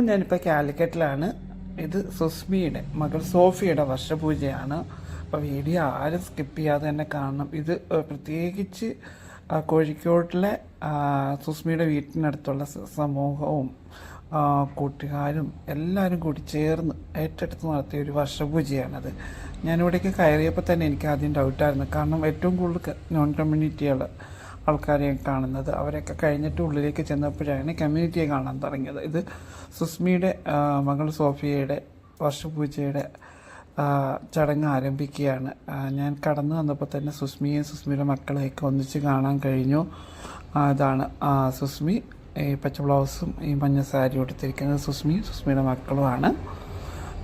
ഇപ്പോൾ ഞാനിപ്പോൾ കാലിക്കറ്റിലാണ്. ഇത് സുസ്മിയുടെ മകൾ സോഫിയുടെ വർഷപൂജയാണ്. അപ്പോൾ വീഡിയോ ആരും സ്കിപ്പ് ചെയ്യാതെ തന്നെ കാണണം. ഇത് പ്രത്യേകിച്ച് കോഴിക്കോട്ടിലെ സുസ്മിയുടെ വീട്ടിനടുത്തുള്ള സമൂഹവും കൂട്ടുകാരും എല്ലാവരും കൂടി ചേർന്ന് ഏറ്റെടുത്ത് നടത്തിയ ഒരു വർഷപൂജയാണത്. ഞാനിവിടേക്ക് കയറിയപ്പോൾ തന്നെ എനിക്ക് ആദ്യം ഡൗട്ടായിരുന്നു കാരണം ഏറ്റവും കൂടുതൽ നോൺ കമ്മ്യൂണിറ്റികൾ ആൾക്കാരെയും കാണുന്നത്. അവരൊക്കെ കഴിഞ്ഞിട്ട് ഉള്ളിലേക്ക് ചെന്നപ്പോഴാണ് കമ്മ്യൂണിറ്റിയെ കാണാൻ തുടങ്ങിയത്. ഇത് സുസ്മിയുടെ മകൾ സോഫിയയുടെ വർഷപൂജയുടെ ചടങ്ങ് ആരംഭിക്കുകയാണ്. ഞാൻ കടന്നു വന്നപ്പോൾ തന്നെ സുസ്മിയെയും സുസ്മിയുടെ മക്കളെയൊക്കെ ഒന്നിച്ച് കാണാൻ കഴിഞ്ഞു. അതാണ് സുസ്മി. ഈ പച്ച ബ്ലൗസും ഈ മഞ്ഞ സാരി ഉടുത്തിരിക്കുന്നത് സുസ്മിയും സുസ്മിയുടെ മക്കളുമാണ്.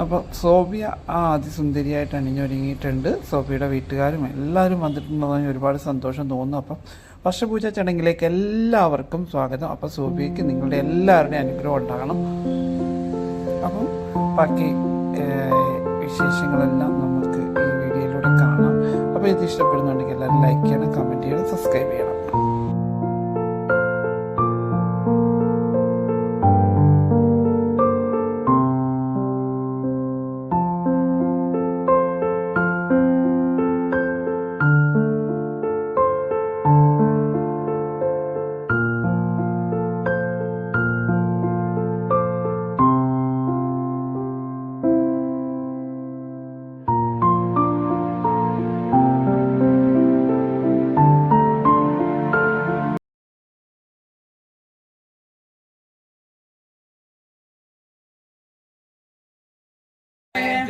അപ്പോൾ സോഫിയ ആ അതിസുന്ദരിയായിട്ട് അണിഞ്ഞൊരുങ്ങിയിട്ടുണ്ട്. സോഫിയുടെ വീട്ടുകാരും എല്ലാവരും വന്നിട്ടുണ്ടെന്ന് ഒരുപാട് സന്തോഷം തോന്നുന്നു അപ്പം വർഷപൂജ ചടങ്ങിലേക്ക് എല്ലാവർക്കും സ്വാഗതം. അപ്പൊ സോഫിയയ്ക്ക് നിങ്ങളുടെ എല്ലാവരുടെയും അനുഗ്രഹം ഉണ്ടാകണം. അപ്പം ബാക്കി വിശേഷങ്ങളെല്ലാം നമുക്ക് ഈ വീഡിയോയിലൂടെ കാണാം. അപ്പോൾ ഇത് ഇഷ്ടപ്പെടുന്നുണ്ടെങ്കിൽ എല്ലാവരും ലൈക്ക് ചെയ്യണം കമന്റ് ചെയ്യണം സബ്സ്ക്രൈബ് ചെയ്യണം.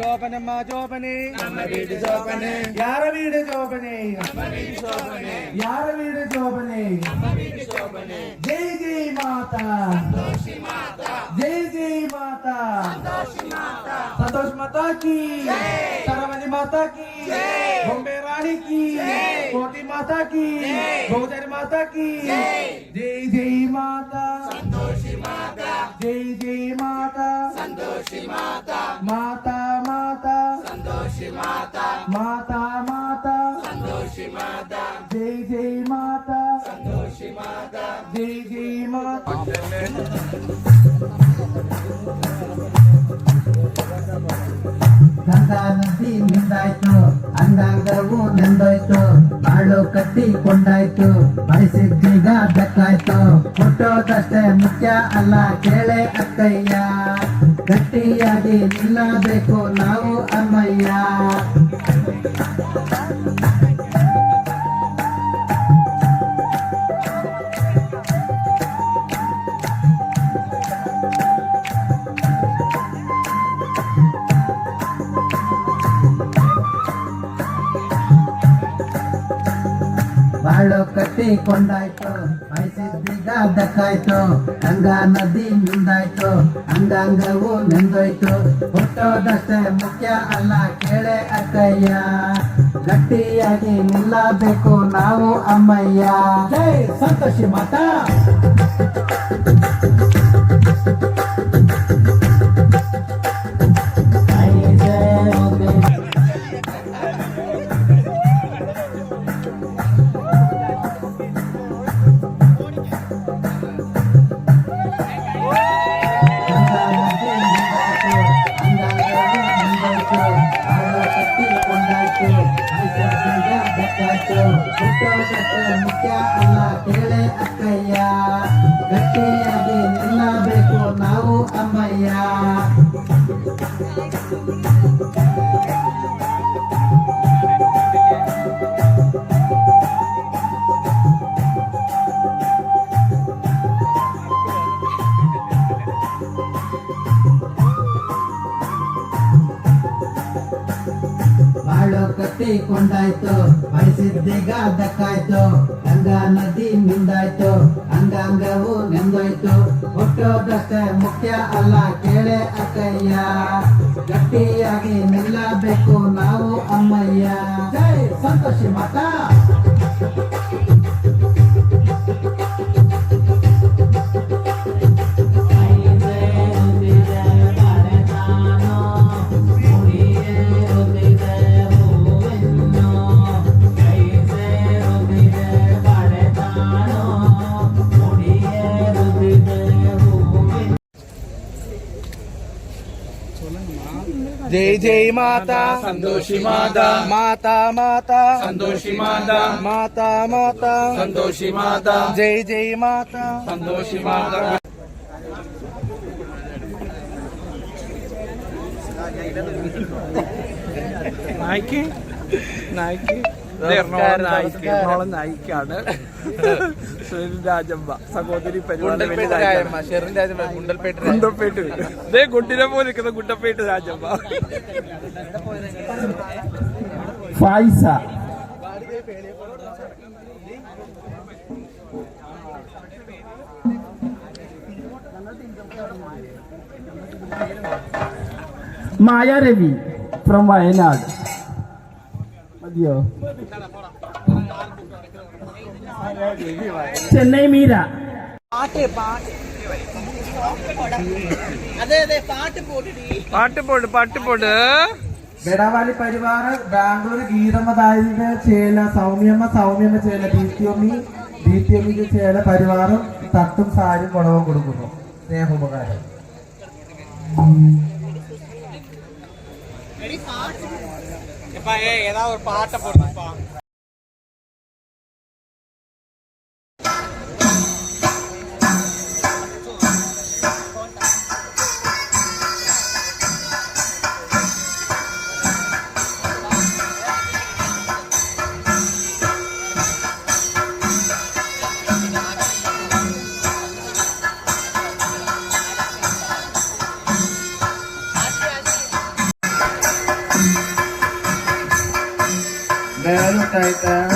சோபனம்மா ஜோபனே நம்ம வீடு ஜோபனே யார வீடு ஜோபனே நம்ம வீடு ஜோபனே யார வீடு ஜோபனே நம்ம வீடு ஜோபனே ஜெய் ஜெய் மாதா சந்தோஷி மாதா ஜெய் ஜெய் மாதா சந்தோஷி மாதா சந்தோஷ் மாதா की जय सरवनी माता की जय बॉम्बे रानी की जय कोटी माता की जय बहुजन माता की जय जय जय माता संतोषी माता जय जय माता संतोषी माता माता माता माता माता संतोषी माता जय जय माता संतोषी माता जय जय माता ಗಂಗಾ ನದಿ ನಿಂದಾಯ್ತು ಅಂಗಾಂಗವು ನೆಂದೋಯ್ತು ಬಾಳು ಕಟ್ಟಿಕೊಂಡಾಯ್ತು ಬಯಸಿದ್ದೀಗ ಬೆಕ್ಕಾಯ್ತು ಹುಟ್ಟೋದಷ್ಟೇ ಮುಖ್ಯ ಅಲ್ಲ ಕೇಳೆ ಅಕ್ಕಯ್ಯ ಗಟ್ಟಿಯಾಗಿ ನಿಲ್ಲಬೇಕು ನಾವು ಅಮ್ಮಯ್ಯ ಬಾಳು ಕಟ್ಟಿಕೊಂಡಾಯ್ತು ದಕ್ಕಾಯ್ತು ಹಂಗ ನದಿ ಮುಂದಾಯ್ತು ಹಂಗಂಗವು ನೆಂದೋಯ್ತು. ಹುಟ್ಟೋದಷ್ಟೇ ಮುಖ್ಯ ಅಲ್ಲ ಕೇಳೆ ಅಕ್ಕಯ್ಯ. ಗಟ್ಟಿಯಾಗಿ ನಿಲ್ಲಬೇಕು ನಾವು ಅಮ್ಮಯ್ಯ. ಜೈ ಸಂತೋಷಿ ಮಾತಾ. ಉಂಡಾಯ್ತು ಬಯಸಿದ್ದೀಗಾದಕ್ಕಾಯ್ತು ಗಂಗಾ ನದಿ ನಿಂದಾಯ್ತು ಅಂಗಾಂಗವು ನೆಂದೋಯ್ತು. ಹುಟ್ಟೋದಷ್ಟೇ ಮುಖ್ಯ ಅಲ್ಲ ಕೇಳೆ ಅಕ್ಕಯ್ಯ. ಗಟ್ಟಿಯಾಗಿ ನಿಲ್ಲಬೇಕು ನಾವು ಅಮ್ಮಯ್ಯ. ಸಂತೋಷಿ ಮಾತಾ. జై జై మాతా. సంతోషి మాతా. మాతా మాతా. సంతోషి మాతా. మాతా మాతా. సంతోషి మాతా. జై జై మాతా. సంతోషి మాతా. నాయకి నాయకి. എറണാകുളം നായിക്കാണ്. രാജമ്മ. സഹോദരി ഗുണ്ടൽപേട്ട ഗുണ്ടപ്പേട്ട് ഇതേ ഗുണ്ടിനെ പോലെ നിൽക്കുന്ന ഗുണ്ടപ്പേട്ട് രാജമ്മ. ഫായിസ മായ രവി ഫ്രം വയനാട്. മതിയോ? ചെന്നൈ മീര. പാട്ട് പോട് പാട്ട് പോട്ട് ബെടാവാലി പരിവാർ ബാംഗ്ലൂർ ഗീതമ്മ താരിന്റെ ചേല സൗമ്യമ്മ സൗമ്യമ്മ ചേല ദീപ്യോമി ദീപ്യോമിക്ക് ചേല പരിവാറും തട്ടും സാരും കുളവും കൊടുക്കുന്നു. സ്നേഹോപകാരം. ஏதாவது ஒரு பாட்டை போட்டுப்பா. এটা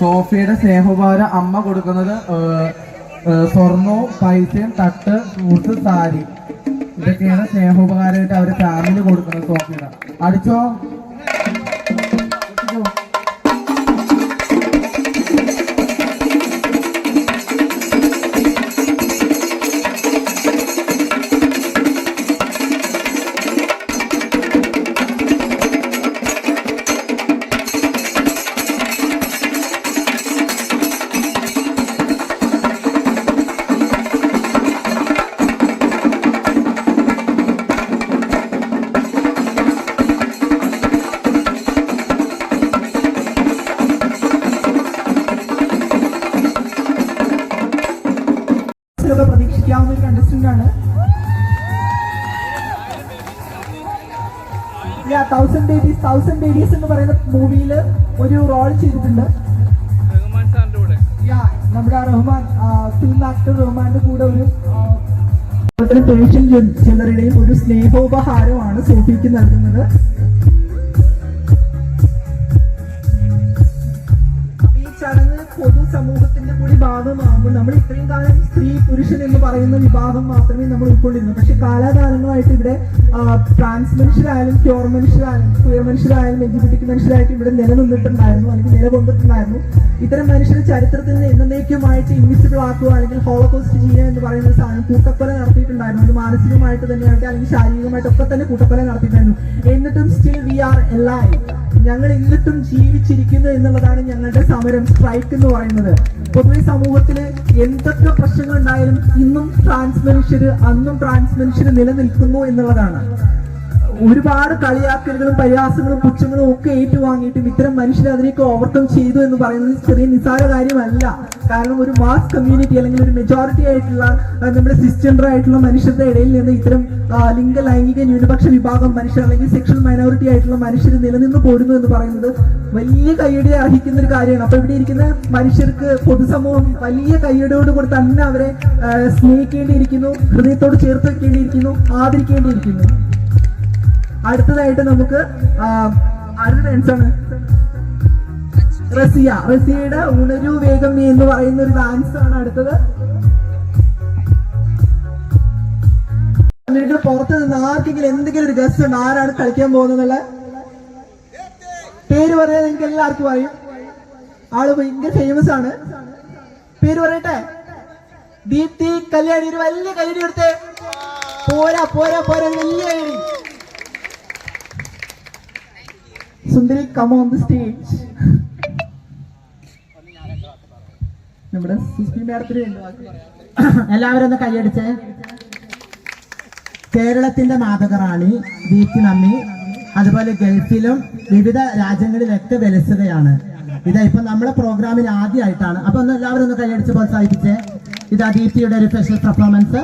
സോഫിയുടെ സ്നേഹോപകാരം അമ്മ കൊടുക്കുന്നത് സ്വർണവും പൈസയും തട്ട് ഫ്രൂട്ട്സ് സാരി. ഇതൊക്കെയാണ് സ്നേഹോപകാരമായിട്ട് അവരുടെ ഫാമിലി കൊടുക്കുന്നത് സോഫിയുടെ. അടിച്ചോ? തൗസൻഡ് എന്ന് പറയുന്ന മൂവിയിൽ ഒരു റോൾ ചെയ്തിട്ടുണ്ട്. നമ്മുടെ ആ റഹ്മാൻ ഫിലിം ആക്ടർ റഹ്മാന്റെ കൂടെ ഒരു പേഷ്യൻ ചിലരുടെയും ഒരു സ്നേഹോപഹാരമാണ് സോഫിക്ക് നൽകുന്നത്. പൊതുസമൂഹത്തിന്റെ കൂടി ഭാഗമാകുമ്പോൾ നമ്മൾ ഇത്രയും കാലം സ്ത്രീ പുരുഷൻ എന്ന് പറയുന്ന വിഭാഗം മാത്രമേ നമ്മൾ ഉൾക്കൊള്ളിരുന്നു പക്ഷെ കാലാകാലങ്ങളായിട്ട് ഇവിടെ ട്രാൻസ് മനുഷ്യരായാലും ക്യോർ മനുഷ്യരായാലും ക്യൂർ മനുഷ്യരായാലും എഞ്ചിബിറ്റിക് മനുഷ്യരായിട്ട് ഇവിടെ നിലനിന്നിട്ടുണ്ടായിരുന്നു അല്ലെങ്കിൽ നിലകൊണ്ടിട്ടുണ്ടായിരുന്നു. ഇത്തരം മനുഷ്യരെ ചരിത്രത്തിൽ നിന്ന് എന്നേക്കുമായിട്ട് ഇൻവിസിബിൾ ആക്കുക അല്ലെങ്കിൽ ഹോളോകോസ്റ്റ് ചെയ്യുക എന്ന് പറയുന്ന സാധനം കൂട്ടക്കൊല നടത്തിയിട്ടുണ്ടായിരുന്നു. അത് മാനസികമായിട്ട് ആയിട്ട് അല്ലെങ്കിൽ ശാരീരികമായിട്ട് ഒക്കെ തന്നെ കൂട്ടക്കൊല നടത്തിയിട്ടുണ്ടായിരുന്നു. എന്നിട്ടും സ്റ്റിൽ വി ആർ എല്ലാ ഞങ്ങൾ എന്നിട്ടും ജീവിച്ചിരിക്കുന്നു എന്നുള്ളതാണ് ഞങ്ങളുടെ സമരം. സ്ട്രൈക്ക് എന്ന് പറയുന്നത്. പൊതുവെ സമൂഹത്തിൽ എന്തൊക്കെ പ്രശ്നങ്ങൾ ഉണ്ടായാലും ഇന്നും ട്രാൻസ് മനുഷ്യര് അന്നും ട്രാൻസ് മനുഷ്യര് നിലനിൽക്കുന്നു എന്നുള്ളതാണ്. ഒരുപാട് കളിയാക്കലുകളും പരിഹാസങ്ങളും പുച്ഛങ്ങളും ഒക്കെ ഏറ്റുവാങ്ങിയിട്ടും ഇത്തരം മനുഷ്യർ അതിനെയൊക്കെ ഓവർകം ചെയ്തു എന്ന് പറയുന്നത് ചെറിയ നിസ്സാര കാര്യമല്ല. കാരണം ഒരു മാസ് കമ്മ്യൂണിറ്റി അല്ലെങ്കിൽ ഒരു മെജോറിറ്റി ആയിട്ടുള്ള നമ്മുടെ സിസ്റ്റൻഡർ ആയിട്ടുള്ള മനുഷ്യരുടെ ഇടയിൽ നിന്ന് ഇത്തരം ലിംഗ ലൈംഗിക ന്യൂനപക്ഷ വിഭാഗം മനുഷ്യർ അല്ലെങ്കിൽ സെക്ഷൽ മൈനോറിറ്റി ആയിട്ടുള്ള മനുഷ്യർ നിലനിന്ന് പോരുന്നു എന്ന് പറയുന്നത് വലിയ കൈയടി അർഹിക്കുന്ന ഒരു കാര്യമാണ്. അപ്പൊ ഇവിടെ ഇരിക്കുന്ന മനുഷ്യർക്ക് പൊതുസമൂഹം വലിയ കൈയടിയോട് കൂടി തന്നെ അവരെ സ്നേഹിക്കേണ്ടിയിരിക്കുന്നു ഹൃദയത്തോട് ചേർത്ത് വെക്കേണ്ടിയിരിക്കുന്നു ആദരിക്കേണ്ടിയിരിക്കുന്നു. അടുത്തതായിട്ട് നമുക്ക് ആരുടെ റസിയ. റസിയയുടെ ഉണരു വേഗം നീ എന്ന് പറയുന്ന ഒരു ഡാൻസ് ആണ് അടുത്തത്. പുറത്ത് നിന്ന് ആർക്കെങ്കിലും എന്തെങ്കിലും ഒരു ഗസ്റ്റ് ഉണ്ട്? ആരാണ് കളിക്കാൻ പോകുന്നത് പേര് പറയാൻ നിങ്ങൾക്ക് എല്ലാവർക്കും അറിയും. ആൾ ഭയങ്കര ഫേമസ് ആണ്. പേര് പറയട്ടെ? ദീപ്തി കല്യാണി ഒരു വലിയ കല്യാണി എടുത്തേ പോരാ പോരാ പോരാ വലിയ സുന്ദരി കം ഓൺ ദി സ്റ്റേജ് നമ്മുടെ സുസ്മി മാഡത്തിന് എല്ലാവരും ഒന്ന് കൈയടിച്ച്. കേരളത്തിന്റെ മാതകറാണി ദീപ്തി നമ്മി അതുപോലെ ഗൾഫിലും വിവിധ രാജ്യങ്ങളിലൊക്കെ വിലസുകയാണ്. ഇതാ ഇപ്പൊ നമ്മളെ പ്രോഗ്രാമിന് ആദ്യമായിട്ടാണ്. അപ്പൊ ഒന്ന് എല്ലാവരും ഒന്ന് കൈയടിച്ച് പ്രോത്സാഹിപ്പിച്ചേ. ഇതാ ദീപ്തിയുടെ ഒരു സ്പെഷ്യൽ പെർഫോമൻസ്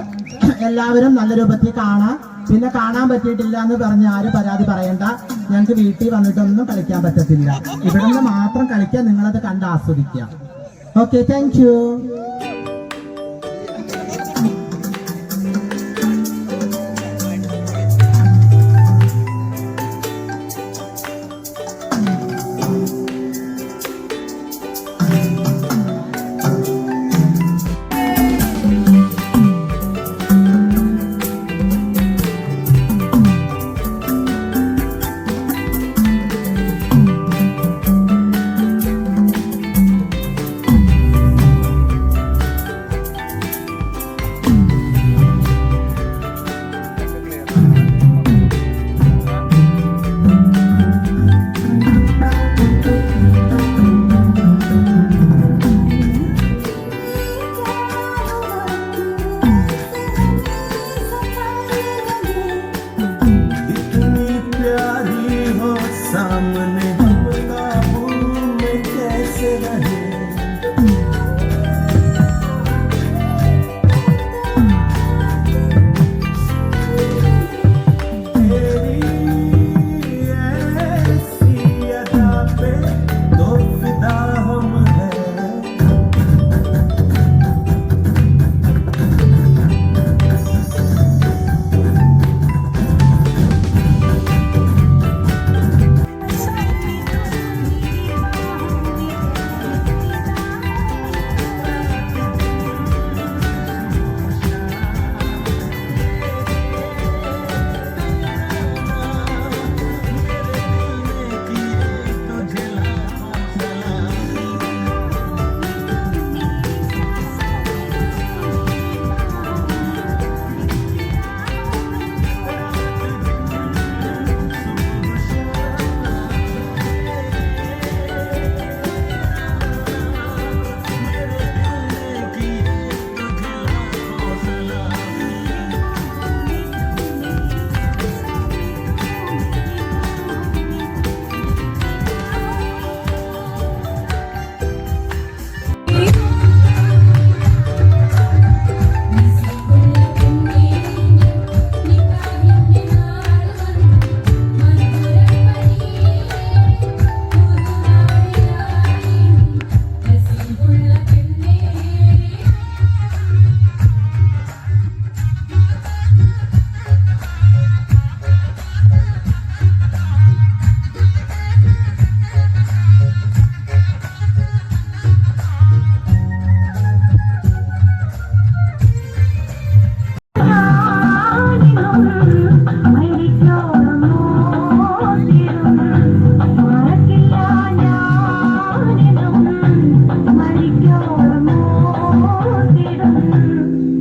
എല്ലാവരും നല്ല രൂപത്തിൽ കാണാം. പിന്നെ കാണാൻ പറ്റിയിട്ടില്ല എന്ന് പറഞ്ഞ് ആര് പരാതി പറയണ്ട. ഞങ്ങൾക്ക് വീട്ടിൽ വന്നിട്ടൊന്നും കളിക്കാൻ പറ്റത്തില്ല. ഇവിടെ നിന്ന് മാത്രം കളിക്കാൻ നിങ്ങളത് കണ്ട് ആസ്വദിക്കുക ഓക്കെ താങ്ക്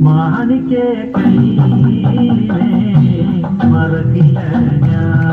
मान के कई मर दिया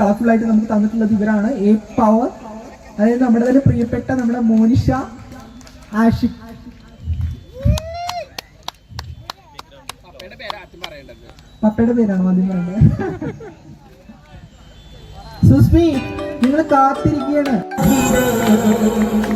കളർഫുൾ ആയിട്ട് നമുക്ക് തന്നിട്ടുള്ളത് ഇവരാണ്. എ പവർ അതായത് നമ്മുടെ തന്നെ പ്രിയപ്പെട്ട നമ്മുടെ മോനിഷ ആഷിഖ് പപ്പയുടെ പേരാണ് ആദ്യം പറയുന്നത് സുസ്മി നിങ്ങൾ കാത്തിരിക്കുകയാണ് ും.